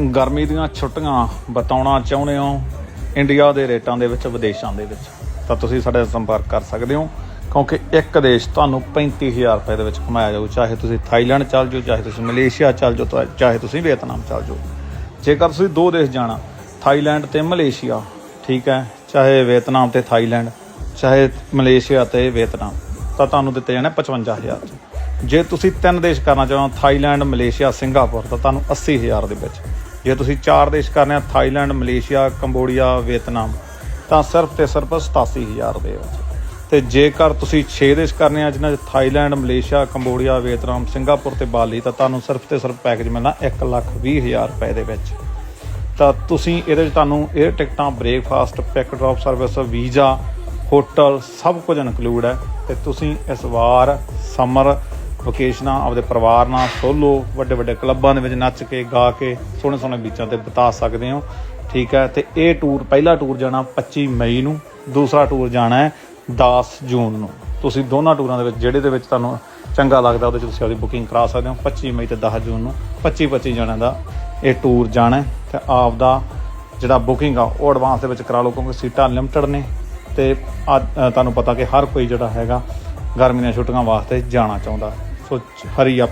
ਗਰਮੀ ਦੀਆਂ ਛੁੱਟੀਆਂ ਬਤਾਉਣਾ ਚਾਹੁੰਦੇ ਹੋ? ਇੰਡੀਆ ਦੇ ਰੇਟਾਂ ਦੇ ਵਿੱਚ, ਵਿਦੇਸ਼ਾਂ ਦੇ ਵਿੱਚ। ਤਾਂ ਤੁਸੀਂ ਸਾਡੇ ਨਾਲ ਸੰਪਰਕ ਕਰ ਸਕਦੇ ਹੋ, ਕਿਉਂਕਿ ਇੱਕ ਦੇਸ਼ ਤੁਹਾਨੂੰ 35000 ਰੁਪਏ ਦੇ ਵਿੱਚ ਕਮਾਇਆ ਜਾਊ, ਚਾਹੇ ਤੁਸੀਂ ਥਾਈਲੈਂਡ ਚੱਲ ਜਾਓ, ਚਾਹੇ ਤੁਸੀਂ ਮਲੇਸ਼ੀਆ ਚੱਲ ਜਾਓ ਚਾਹੇ ਤੁਸੀਂ ਵੀਅਤਨਾਮ ਚੱਲ ਜਾਓ। ਜੇਕਰ ਤੁਸੀਂ ਦੋ ਦੇਸ਼ ਜਾਣਾ, ਥਾਈਲੈਂਡ ਤੇ ਮਲੇਸ਼ੀਆ, ਠੀਕ ਹੈ, ਚਾਹੇ ਵੀਅਤਨਾਮ ਤੇ ਥਾਈਲੈਂਡ, ਚਾਹੇ ਮਲੇਸ਼ੀਆ ਤੇ ਵੀਅਤਨਾਮ, ਤਾਂ ਤੁਹਾਨੂੰ ਦਿੱਤੇ ਜਾਣੇ 55000 ਚ ਜੇ ਤੁਸੀਂ ਤਿੰਨ ਦੇਸ਼ ਕਰਨਾ ਚਾਹੁੰਦੇ ਹੋ ਥਾਈਲੈਂਡ, ਮਲੇਸ਼ੀਆ, ਸਿੰਗਾਪੁਰ, ਤਾਂ ਤੁਹਾਨੂੰ 80000 ਦੇ ਵਿੱਚ। ਜੇ ਤੁਸੀਂ ਚਾਰ ਦੇਸ਼ ਕਰਨੇ ਆ, ਥਾਈਲੈਂਡ, ਮਲੇਸ਼ੀਆ, ਕੰਬੋਡੀਆ, ਵੀਅਤਨਾਮ, ਤਾਂ ਸਿਰਫ ਤੇ ਸਿਰਫ 87000 ਦੇ ਵਿੱਚ। ਤੇ ਜੇਕਰ ਤੁਸੀਂ 6 ਦੇਸ਼ ਕਰਨੇ ਆ, ਜਿਨ੍ਹਾਂ 'ਚ Thailand, Malaysia, Cambodia, Vietnam, Singapore ਤੇ ਬਾਲੀ, ਤਾਂ ਤੁਹਾਨੂੰ ਸਿਰਫ ਤੇ ਸਿਰਫ ਪੈਕੇਜ ਮਿਲਣਾ 120000 ਰੁਪਏ ਦੇ ਵਿੱਚ। ਤਾਂ ਤੁਸੀਂ ਇਹਦੇ 'ਚ ਤੁਹਾਨੂੰ 에ਅਰ ਟਿਕਟਾਂ, breakfast pick drop service visa, hotel, ਸਭ ਕੁਝ ਇਨਕਲੂਡ ਹੈ। ਤੇ ਤੁਸੀਂ ਇਸ ਵਾਰ ਸਮਰ ਵਕੇਸ਼ਨਾਂ ਆਪਦੇ ਪਰਿਵਾਰ ਨਾਲ ਸੋਲੋ ਵੱਡੇ ਵੱਡੇ ਕਲੱਬਾਂ ਦੇ ਵਿੱਚ ਨੱਚ ਕੇ ਗਾ ਕੇ ਸੋਹਣੇ ਸੋਹਣੇ ਬੀਚਾਂ ਤੇ ਬਿਤਾ ਸਕਦੇ ਹੋ। ਠੀਕ ਹੈ ਤੇ ਇਹ ਟੂਰ ਪਹਿਲਾ ਟੂਰ ਜਾਣਾ 25 ਮਈ ਨੂੰ ਦੂਸਰਾ ਟੂਰ ਜਾਣਾ ਹੈ 10 ਜੂਨ ਨੂੰ। ਤੁਸੀਂ ਦੋਨਾਂ ਟੂਰਾਂ ਦੇ ਵਿੱਚ ਜਿਹੜੇ ਦੇ ਵਿੱਚ ਤੁਹਾਨੂੰ ਚੰਗਾ ਲੱਗਦਾ ਉਹਦੇ 'ਚ ਤੁਸੀਂ ਆਪਦੀ ਬੁਕਿੰਗ ਕਰਾ ਸਕਦੇ ਹੋ 25 ਮਈ ਤੇ 10 ਜੂਨ ਨੂੰ। 25 25 ਜਣਿਆਂ ਦਾ ਇਹ ਟੂਰ ਜਾਣਾ ਹੈ ਤੇ ਆਪ ਦਾ ਜਿਹੜਾ ਬੁਕਿੰਗ ਆ ਉਹ ਐਡਵਾਂਸ ਦੇ ਵਿੱਚ ਕਰਾ ਲਓ ਕਿਉਂਕਿ ਸੀਟਾਂ ਲਿਮਟਿਡ ਨੇ ਤੇ ਅੱਜ, ਤੁਹਾਨੂੰ ਪਤਾ ਕਿ ਹਰ ਕੋਈ ਜਿਹੜਾ ਹੈਗਾ ਗਰਮੀ ਦੀਆਂ ਛੁੱਟੀਆਂ ਵਾਸਤੇ ਜਾਣਾ ਚਾਹੁੰਦਾ ਸੋ ਹਰੀ ਅਪ